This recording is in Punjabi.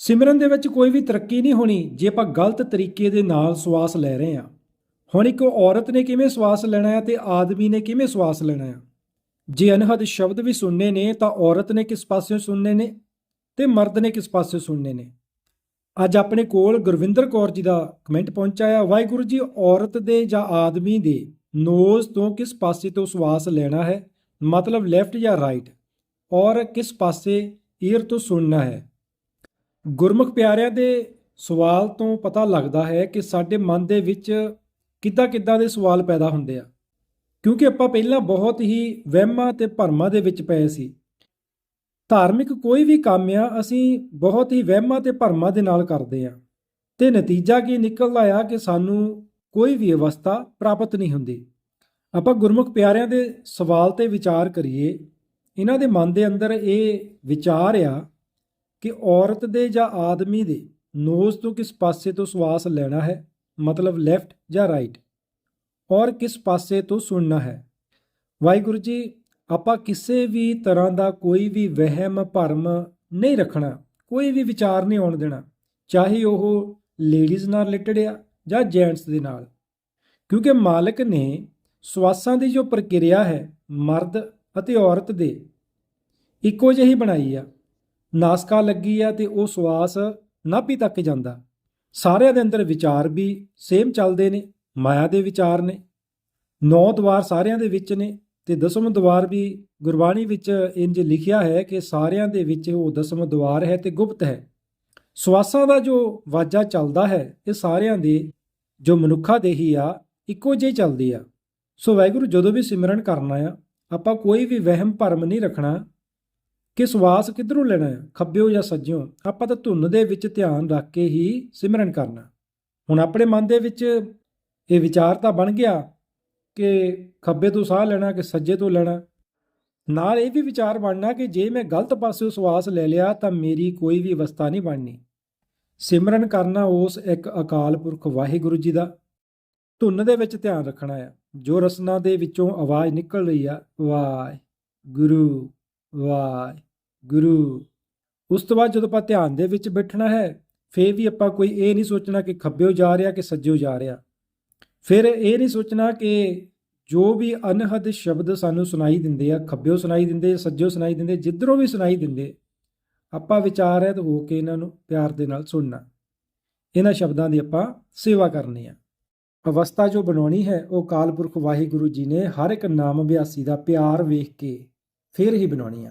ਸਿਮਰਨ ਦੇ ਵਿੱਚ ਕੋਈ ਵੀ ਤਰੱਕੀ ਨਹੀਂ ਹੋਣੀ ਜੇ ਆਪਾਂ ਗਲਤ ਤਰੀਕੇ ਦੇ ਨਾਲ ਸਵਾਸ ਲੈ ਰਹੇ ਹਾਂ। ਹੁਣ ਇੱਕ ਔਰਤ ਨੇ ਕਿਵੇਂ ਸਵਾਸ ਲੈਣਾ ਹੈ ਤੇ ਆਦਮੀ ਨੇ ਕਿਵੇਂ ਸਵਾਸ ਲੈਣਾ ਹੈ? ਜੇ ਅਨਹਦ ਸ਼ਬਦ ਵੀ ਸੁਣਨੇ ਨੇ ਤਾਂ ਔਰਤ ਨੇ ਕਿਸ ਪਾਸਿਓਂ ਸੁਣਨੇ ਨੇ ਤੇ ਮਰਦ ਨੇ ਕਿਸ ਪਾਸਿਓਂ ਸੁਣਨੇ ਨੇ? ਅੱਜ ਆਪਣੇ ਕੋਲ ਗੁਰਵਿੰਦਰ ਕੌਰ ਜੀ ਦਾ ਕਮੈਂਟ ਪਹੁੰਚਾਇਆ ਵਾਹਿਗੁਰੂ ਜੀ, ਔਰਤ ਦੇ ਜਾਂ ਆਦਮੀ ਦੇ ਨੋਜ਼ ਤੋਂ ਕਿਸ ਪਾਸੇ ਤੋਂ ਸਵਾਸ ਲੈਣਾ ਹੈ? ਮਤਲਬ ਲੈਫਟ ਜਾਂ ਰਾਈਟ? ਔਰ ਕਿਸ ਪਾਸੇ ਈਅਰ ਤੋਂ ਸੁਣਨਾ ਹੈ? ਗੁਰਮੁਖ ਪਿਆਰਿਆਂ ਦੇ ਸਵਾਲ ਤੋਂ ਪਤਾ ਲੱਗਦਾ ਹੈ ਕਿ ਸਾਡੇ ਮਨ ਦੇ ਵਿੱਚ ਕਿੱਦਾਂ ਕਿੱਦਾਂ ਦੇ ਸਵਾਲ ਪੈਦਾ ਹੁੰਦੇ ਆ। ਕਿਉਂਕਿ ਆਪਾਂ ਪਹਿਲਾਂ ਬਹੁਤ ਹੀ ਵਹਿਮਾਂ ਤੇ ਭਰਮਾਂ ਦੇ ਵਿੱਚ ਪਏ ਸੀ। ਧਾਰਮਿਕ ਕੋਈ ਵੀ ਕੰਮ ਆ, ਅਸੀਂ ਬਹੁਤ ਹੀ ਵਹਿਮਾਂ ਤੇ ਭਰਮਾਂ ਦੇ ਨਾਲ ਕਰਦੇ ਆ। ਤੇ ਨਤੀਜਾ ਕੀ ਨਿਕਲਦਾ ਆ ਕਿ ਸਾਨੂੰ ਕੋਈ ਵੀ ਅਵਸਥਾ ਪ੍ਰਾਪਤ ਨਹੀਂ ਹੁੰਦੀ। ਆਪਾਂ ਗੁਰਮੁਖ ਪਿਆਰਿਆਂ ਦੇ ਸਵਾਲ ਤੇ ਵਿਚਾਰ ਕਰੀਏ, ਇਹਨਾਂ ਦੇ ਮਨ ਦੇ ਅੰਦਰ ਇਹ ਵਿਚਾਰ ਆ ਕਿ ਔਰਤ ਦੇ ਜਾਂ ਆਦਮੀ ਦੇ ਨੋਜ਼ ਤੋਂ ਕਿਸ ਪਾਸੇ ਤੋਂ ਸਵਾਸ ਲੈਣਾ ਹੈ, ਮਤਲਬ ਲੈਫਟ ਜਾਂ ਰਾਈਟ ਔਰ ਕਿਸ ਪਾਸੇ ਤੋਂ ਸੁਣਨਾ ਹੈ? ਵਾਹਿਗੁਰੂ ਜੀ, ਆਪਾਂ ਕਿਸੇ ਵੀ ਤਰ੍ਹਾਂ ਦਾ ਕੋਈ ਵੀ ਵਹਿਮ, ਭਰਮ ਨਹੀਂ ਰੱਖਣਾ, ਕੋਈ ਵੀ ਵਿਚਾਰ ਨਹੀਂ ਆਉਣ ਦੇਣਾ, ਚਾਹੇ ਉਹ ਲੇਡੀਜ਼ ਨਾਲ ਰਿਲੇਟਡ ਆ ਜਾਂ ਜੈਂਟਸ ਦੇ ਨਾਲ। ਕਿਉਂਕਿ ਮਾਲਕ ਨੇ ਸਵਾਸਾਂ ਦੀ ਜੋ ਪ੍ਰਕਿਰਿਆ ਹੈ, ਮਰਦ ਅਤੇ ਔਰਤ ਦੇ, ਇੱਕੋ ਜਿਹੀ ਬਣਾਈ ਆ। ਨਾਸਕਾ ਲੱਗੀ ਆ ਤੇ ਉਹ ਸਵਾਸ ਨਾਭੀ ਤੱਕ ਜਾਂਦਾ। ਸਾਰਿਆਂ ਦੇ ਅੰਦਰ ਵਿਚਾਰ ਵੀ ਸੇਮ ਚੱਲਦੇ ਨੇ, ਮਾਇਆ ਦੇ ਵਿਚਾਰ ਨੇ। ਨੌ ਦਵਾਰ ਸਾਰਿਆਂ ਦੇ ਵਿੱਚ ਨੇ ਤੇ ਦਸਮ ਦਵਾਰ ਵੀ ਗੁਰਬਾਣੀ ਵਿੱਚ ਇੰਜ ਲਿਖਿਆ ਹੈ ਕਿ ਸਾਰਿਆਂ ਦੇ ਵਿੱਚ ਉਹ ਦਸਮ ਦਵਾਰ ਹੈ ਤੇ ਗੁਪਤ ਹੈ। ਸਵਾਸਾਂ ਦਾ ਜੋ ਵਾਜਾ ਚੱਲਦਾ ਹੈ, ਇਹ ਸਾਰਿਆਂ ਦੇ, ਜੋ ਮਨੁੱਖਾ ਦੇਹੀ ਆ, ਇੱਕੋ ਜਿਹੀ ਚੱਲਦੀ ਆ। ਸੋ ਵਾਹਿਗੁਰੂ ਜਦੋਂ ਵੀ ਸਿਮਰਨ ਕਰਨਾ ਆ, ਆਪਾਂ ਕੋਈ ਵੀ ਵਹਿਮ ਭਰਮ ਨਹੀਂ ਰੱਖਣਾ ਕਿ ਸਵਾਸ ਕਿੱਧਰੋਂ ਲੈਣਾ ਹੈ? ਖੱਬਿਓ ਜਾਂ ਸੱਜਿਓ? ਆਪਾਂ ਤਾਂ ਧੁੰਨ ਦੇ ਵਿੱਚ ਧਿਆਨ ਰੱਖ ਕੇ ਹੀ ਸਿਮਰਨ ਕਰਨਾ। ਹੁਣ ਆਪਣੇ ਮਨ ਦੇ ਵਿੱਚ ਇਹ ਵਿਚਾਰ ਤਾਂ ਬਣ ਗਿਆ ਕਿ ਖੱਬੇ ਤੋਂ ਸਾਹ ਲੈਣਾ ਕਿ ਸੱਜੇ ਤੋਂ ਲੈਣਾ। ਨਾਲ ਇਹ ਵੀ ਵਿਚਾਰ ਬਣਨਾ ਕਿ ਜੇ ਮੈਂ ਗਲਤ ਪਾਸਿਓਂ ਸਵਾਸ ਲੈ ਲਿਆ ਤਾਂ ਮੇਰੀ ਕੋਈ ਵੀ ਅਵਸਥਾ ਨਹੀਂ ਬਣਨੀ। ਸਿਮਰਨ ਕਰਨਾ ਉਸ ਇੱਕ ਅਕਾਲ ਪੁਰਖ ਵਾਹਿਗੁਰੂ ਜੀ ਦਾ। ਧੁੰਨ ਦੇ ਵਿੱਚ ਧਿਆਨ ਰੱਖਣਾ ਆ। ਜੋ ਰਸਨਾ ਦੇ ਵਿੱਚੋਂ ਆਵਾਜ਼ ਨਿਕਲ ਰਹੀ ਆ ਵਾਹਿ ਗੁਰੂ ਵਾਹਿ। ਗੁਰੂ, ਉਸ ਤੋਂ ਬਾਅਦ ਜਦੋਂ ਆਪਾਂ ਧਿਆਨ ਦੇ ਵਿੱਚ ਬੈਠਣਾ ਹੈ, ਫੇਰ ਵੀ ਆਪਾਂ ਕੋਈ ਇਹ ਨਹੀਂ ਸੋਚਣਾ ਕਿ ਖੱਬਿਓ ਜਾ ਰਿਹਾ ਕਿ ਸੱਜਿਓ ਜਾ ਰਿਹਾ। ਫਿਰ ਇਹ ਨਹੀਂ ਸੋਚਣਾ ਕਿ ਜੋ ਵੀ ਅਨਹਦ ਸ਼ਬਦ ਸਾਨੂੰ ਸੁਣਾਈ ਦਿੰਦੇ ਆ, ਖੱਬਿਓ ਸੁਣਾਈ ਦਿੰਦੇ, ਸੱਜਿਓ ਸੁਣਾਈ ਦਿੰਦੇ, ਜਿੱਧਰੋਂ ਵੀ ਸੁਣਾਈ ਦਿੰਦੇ, ਆਪਾਂ ਵਿਚਾਰ ਹੈ ਤਾਂ ਹੋ ਕੇ ਇਹਨਾਂ ਨੂੰ ਪਿਆਰ ਦੇ ਨਾਲ ਸੁਣਨਾ। ਇਹਨਾਂ ਸ਼ਬਦਾਂ ਦੀ ਆਪਾਂ ਸੇਵਾ ਕਰਨੀ ਆ। ਅਵਸਥਾ ਜੋ ਬਣਾਉਣੀ ਹੈ, ਉਹ ਕਾਲਪੁਰਖ ਵਾਹਿਗੁਰੂ ਜੀ ਨੇ ਹਰ ਇੱਕ ਨਾਮ ਅਭਿਆਸੀ ਦਾ ਪਿਆਰ ਵੇਖ ਕੇ ਫਿਰ ਹੀ ਬਣਾਉਣੀ ਆ।